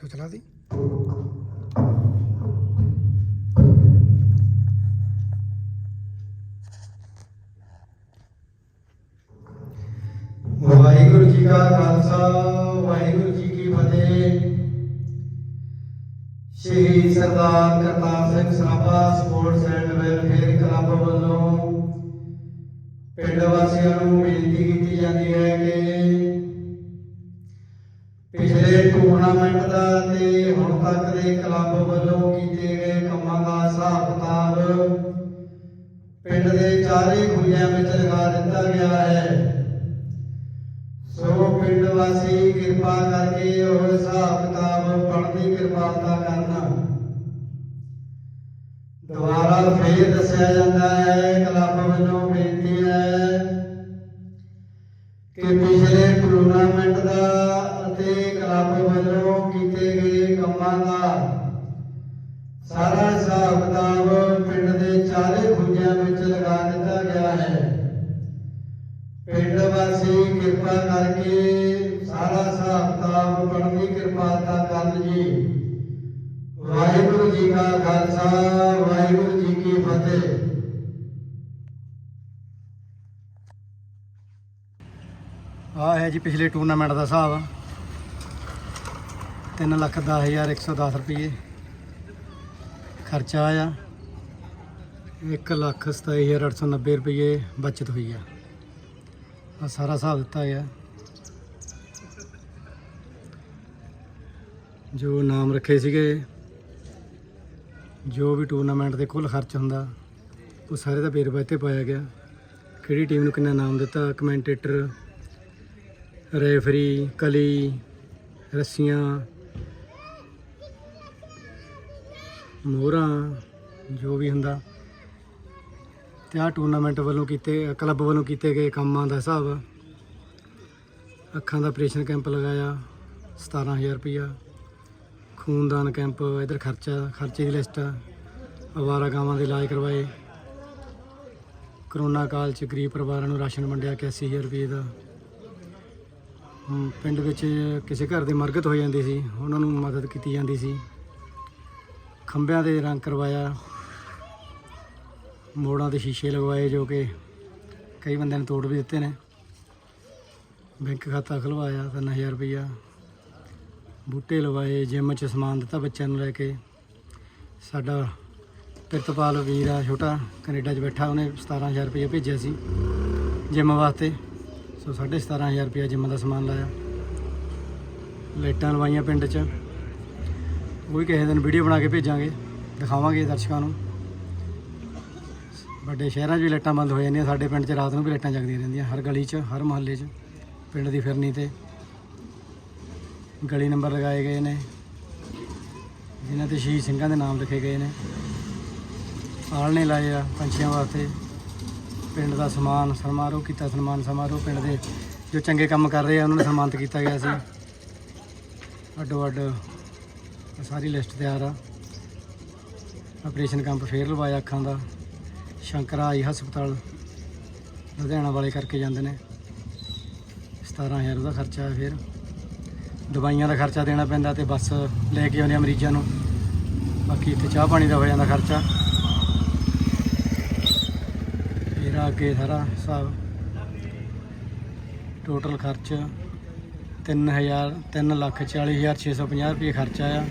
ਸੋ ਚਲਾ ਦੀ? ਵਾਹਿਗੁਰੂ ਜੀ ਕਾ ਖਾਲਸਾ, ਵਾਹਿਗੁਰੂ ਜੀ ਕੀ ਫਤਿਹ। ਸ਼ਹੀਦ Sardar Kartar Singh Sarabha sports and welfare club ਵੱਲੋਂ ਪਿੰਡ ਵਾਸੀਆਂ ਨੂੰ ਬੇਨਤੀ ਕੀਤੀ ਜਾਂਦੀ ਹੈ ਕਿ ਟੂਰਨਾਮੈਂਟ ਦਾ ਤੇ ਹੁਣ ਤੱਕ ਦੇ ਕਲੱਬ ਵੱਲੋਂ ਕੀਤੇ ਗਏ ਕੰਮਾਂ ਦਾ ਹਿਸਾਬ ਕਿਤਾਬ ਪਿੰਡ ਦੇ ਚਾਰੇ ਖੁੱਲਿਆਂ ਵਿੱਚ ਲਗਾ ਦਿੱਤਾ ਗਿਆ ਹੈ। ਸੋ ਪਿੰਡ ਵਾਸੀ ਕਿਰਪਾ ਕਰਕੇ ਉਹ ਹਿਸਾਬ ਕਿਤਾਬ ਪੜ੍ਹਨ ਦੀ ਕਿਰਪਾਲਤਾ ਕਰਨਾ। ਦੁਬਾਰਾ ਫੇਰ ਦੱਸਿਆ ਜਾਂਦਾ ਹੈ, ਕਲੱਬ ਵੱਲੋਂ ਬੇਨਤੀ ਹੈ ਕਿ ਪਿਛਲੇ ਟੂਰਨਾਮੈਂਟ ਦਾ ਅਤੇ ਕਲੱਬ ਵੱਲੋਂ ਕੀਤੇ ਗਏ ਕੰਮਾਂ ਦਾ ਸਾਰਾ ਹਿਸਾਬ ਕਿਤਾਬ ਪਿੰਡ ਦੇ ਚਾਰੇ ਖੁੱਜਿਆਂ ਵਿੱਚ ਲਗਾ ਦਿੱਤਾ ਗਿਆ ਹੈ। ਪਿੰਡ ਵਾਸੀ ਕਿਰਪਾ ਕਰਕੇ ਸਾਰਾ ਹਿਸਾਬ ਕਿਤਾਬ ਪੜ੍ਹਨ ਦੀ ਕਿਰਪਾਲਤਾ ਕਰਨ ਜੀ। ਵਾਹਿਗੁਰੂ ਜੀ ਕਾ ਖਾਲਸਾ, ਵਾਹਿਗੁਰੂ ਜੀ ਕੀ ਫਤਿਹ। ਆ ਹੈ ਜੀ ਪਿਛਲੇ ਟੂਰਨਾਮੈਂਟ ਦਾ ਹਿਸਾਬ। 3 ਲੱਖ 10110 ਰੁਪਏ ਖਰਚਾ ਆਇਆ। 1 ਲੱਖ 27890 ਰੁਪਏ ਬਚਤ ਹੋਈ ਆ। ਆ ਸਾਰਾ ਹਿਸਾਬ ਦਿੱਤਾ ਗਿਆ ਜੋ ਨਾਮ ਰੱਖੇ ਸੀਗੇ, ਜੋ ਵੀ ਟੂਰਨਾਮੈਂਟ ਦੇ ਕੁੱਲ ਖਰਚ ਹੁੰਦਾ, ਉਹ ਸਾਰੇ ਦਾ ਵੇਰਵਾ ਇੱਥੇ ਪਾਇਆ ਗਿਆ। ਕਿਹੜੀ ਟੀਮ ਨੂੰ ਕਿੰਨਾ ਨਾਮ ਦਿੱਤਾ? ਕਮੈਂਟੇਟਰ ਰੈਫਰੀ ਕਲੀ, ਰੱਸੀਆਂ ਮੋਹਰਾਂ ਜੋ ਵੀ ਹੁੰਦਾ। ਤੇ ਆਹ ਟੂਰਨਾਮੈਂਟ ਵੱਲੋਂ ਕੀਤੇ ਕਲੱਬ ਵੱਲੋਂ ਕੀਤੇ ਗਏ ਕੰਮਾਂ ਦਾ ਹਿਸਾਬ। ਅੱਖਾਂ ਦਾ ਆਪਰੇਸ਼ਨ ਕੈਂਪ ਲਗਾਇਆ 17000 ਰੁਪਇਆ। ਖੂਨਦਾਨ ਕੈਂਪ ਇਧਰ ਖਰਚਾ, ਖਰਚੇ ਦੀ ਲਿਸਟ ਅਵਾਰਾ ਗਾਵਾਂ ਦੇ ਇਲਾਜ ਕਰਵਾਏ। ਕਰੋਨਾ ਕਾਲ ਚ ਗਰੀਬ ਪਰਿਵਾਰਾਂ ਨੂੰ ਰਾਸ਼ਨ ਵੰਡਿਆ 81000 ਰੁਪਏ ਦਾ। ਪਿੰਡ ਵਿੱਚ ਕਿਸੇ ਘਰ ਦੇ ਮਰਗਤ ਹੋ ਜਾਂਦੀ ਸੀ, ਉਹਨਾਂ ਨੂੰ ਮਦਦ ਕੀਤੀ ਜਾਂਦੀ ਸੀ। ਖੰਭਿਆਂ ਦੇ ਰੰਗ ਕਰਵਾਇਆ, ਮੋੜਾਂ ਦੇ ਸ਼ੀਸ਼ੇ ਲਗਵਾਏ ਜੋ ਕਿ ਕਈ ਬੰਦਿਆਂ ਨੇ ਤੋੜ ਵੀ ਦਿੱਤੇ ਨੇ। ਬੈਂਕ ਖਾਤਾ ਖੁਲਵਾਇਆ 3000 ਰੁਪਈਆ। ਬੂਟੇ ਲਵਾਏ, ਜਿਮ 'ਚ ਸਮਾਨ ਦਿੱਤਾ ਬੱਚਿਆਂ ਨੂੰ ਲੈ ਕੇ। ਸਾਡਾ ਪਿਰਤਪਾਲ ਵੀਰ ਆ, ਛੋਟਾ, ਕੈਨੇਡਾ 'ਚ ਬੈਠਾ, ਉਹਨੇ 17000 ਰੁਪਈਆ ਭੇਜਿਆ ਸੀ ਜਿਮ ਵਾਸਤੇ। ਸੋ 17500 ਰੁਪਇਆ ਜਿਮ ਦਾ ਸਮਾਨ ਲਾਇਆ। ਲਾਈਟਾਂ ਲਵਾਈਆਂ ਪਿੰਡ 'ਚ। ਉਹ ਵੀ ਕਿਸੇ ਦਿਨ ਵੀਡੀਓ ਬਣਾ ਕੇ ਭੇਜਾਂਗੇ, ਦਿਖਾਵਾਂਗੇ ਦਰਸ਼ਕਾਂ ਨੂੰ। ਵੱਡੇ ਸ਼ਹਿਰਾਂ 'ਚ ਵੀ ਲਾਈਟਾਂ ਬੰਦ ਹੋ ਜਾਂਦੀਆਂ, ਸਾਡੇ ਪਿੰਡ 'ਚ ਰਾਤ ਨੂੰ ਵੀ ਲਾਈਟਾਂ ਜਗਦੀਆਂ ਰਹਿੰਦੀਆਂ, ਹਰ ਗਲੀ 'ਚ, ਹਰ ਮੁਹੱਲੇ 'ਚ, ਪਿੰਡ ਦੀ ਫਿਰਨੀ ਤੇ। ਗਲੀ ਨੰਬਰ ਲਗਾਏ ਗਏ ਨੇ, ਜਿਨ੍ਹਾਂ ਤੇ ਸ਼ਹੀਦ ਸਿੰਘਾਂ ਦੇ ਨਾਮ ਲਿਖੇ ਗਏ ਨੇ। ਆਲਣੇ ਲਾਏ ਆ ਪੰਛੀਆਂ ਵਾਸਤੇ, ਪਿੰਡ ਦਾ ਸਨਮਾਨ ਸਮਾਰੋਹ ਕੀਤਾ, ਸਨਮਾਨ ਸਮਾਰੋਹ, ਪਿੰਡ ਦੇ ਜੋ ਚੰਗੇ ਕੰਮ ਕਰ ਰਹੇ ਆ, ਉਹਨਾਂ ਨੂੰ ਸਨਮਾਨਿਤ ਕੀਤਾ ਗਿਆ ਸੀ। ਅੱਡੋ ਅੱਡ ਸਾਰੀ ਲਿਸਟ ਤਿਆਰ ਆ। ਆਪਰੇਸ਼ਨ ਕੈਂਪ ਫੇਰ ਲਵਾਇਆ ਅੱਖਾਂ ਦਾ। ਸ਼ੰਕਰਾ ਆਈ ਹਸਪਤਾਲ, ਲੁਧਿਆਣਾ ਵਾਲੇ ਕਰਕੇ ਜਾਂਦੇ ਨੇ। 17000 ਉਹਦਾ ਖਰਚਾ ਹੈ ਫਿਰ। ਦਵਾਈਆਂ ਦਾ ਖਰਚਾ ਦੇਣਾ ਪੈਂਦਾ ਤੇ ਬੱਸ ਲੈ ਕੇ ਆਉਂਦੇ ਆ ਮਰੀਜ਼ਾਂ ਨੂੰ। ਬਾਕੀ ਇੱਥੇ ਚਾਹ ਪਾਣੀ ਦਾ ਹੋ ਜਾਂਦਾ ਖਰਚਾ। ਇਹਦਾ ਅੱਗੇ ਸਾਰਾ ਹਿਸਾਬ। ਟੋਟਲ ਖਰਚ 3000 3 ਲੱਖ 40650 ਰੁਪਏ ਖਰਚਾ ਆ।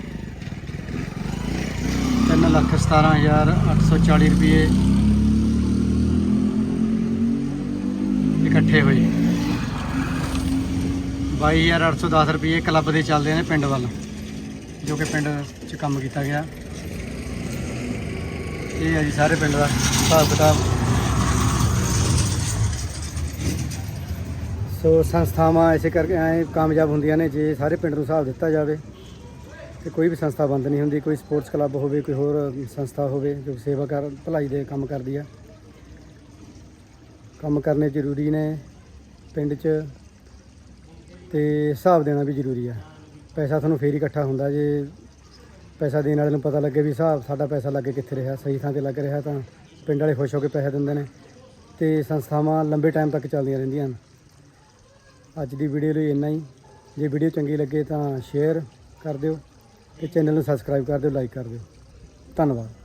ਲੱਖ 17840 ਰੁਪਏ ਇਕੱਠੇ ਹੋਏ। 22810 ਰੁਪਏ ਕਲੱਬ ਦੇ ਚੱਲਦੇ ਨੇ ਪਿੰਡ ਵੱਲ, ਜੋ ਕਿ ਪਿੰਡ 'ਚ ਕੰਮ ਕੀਤਾ ਗਿਆ। ਇਹ ਹੈ ਜੀ ਸਾਰੇ ਪਿੰਡ ਦਾ ਹਿਸਾਬ ਕਿਤਾਬ। ਸੋ ਸੰਸਥਾਵਾਂ ਐਸੇ ਕਰਕੇ ਐ ਕਾਮਯਾਬ ਹੁੰਦੀਆਂ ਨੇ, ਜੇ ਸਾਰੇ ਪਿੰਡ ਨੂੰ ਹਿਸਾਬ ਦਿੱਤਾ ਜਾਵੇ। ਤੇ ਕੋਈ ਵੀ ਸੰਸਥਾ ਬੰਦ ਨਹੀਂ ਹੁੰਦੀ, ਕੋਈ ਸਪੋਰਟਸ ਕਲੱਬ ਹੋਵੇ, ਕੋਈ ਹੋਰ ਸੰਸਥਾ ਹੋਵੇ ਜੋ ਸੇਵਾ ਕਰ, ਭਲਾਈ ਦੇ ਕੰਮ ਕਰਦੀ ਆ। ਕੰਮ ਕਰਨੇ ਜ਼ਰੂਰੀ ਨੇ ਪਿੰਡ 'ਚ ਤੇ ਹਿਸਾਬ ਦੇਣਾ ਵੀ ਜ਼ਰੂਰੀ ਆ। ਪੈਸਾ ਤੁਹਾਨੂੰ ਫੇਰ ਇਕੱਠਾ ਹੁੰਦਾ ਜੇ ਪੈਸਾ ਦੇਣ ਵਾਲੇ ਨੂੰ ਪਤਾ ਲੱਗੇ ਵੀ ਹਿਸਾਬ ਸਾਡਾ ਪੈਸਾ ਲੱਗੇ ਕਿੱਥੇ ਰਿਹਾ, ਸਹੀ ਥਾਂ ਤੇ ਲੱਗ ਰਿਹਾ ਤਾਂ ਪਿੰਡ ਵਾਲੇ ਖੁਸ਼ ਹੋ ਕੇ ਪੈਸੇ ਦਿੰਦੇ ਨੇ ਤੇ ਸੰਸਥਾਵਾਂ ਲੰਬੇ ਟਾਈਮ ਤੱਕ ਚੱਲਦੀਆਂ ਰਹਿੰਦੀਆਂ ਹਨ। ਅੱਜ ਦੀ ਵੀਡੀਓ ਲਈ ਇੰਨਾ ਹੀ। ਜੇ ਵੀਡੀਓ ਚੰਗੀ ਲੱਗੇ ਤਾਂ ਸ਼ੇਅਰ ਕਰ ਦਿਓ। ਤੇ ਚੈਨਲ ਨੂੰ ਸਬਸਕ੍ਰਾਈਬ ਕਰ ਦਿਓ ਲਾਈਕ ਕਰ ਦਿਓ। ਧੰਨਵਾਦ।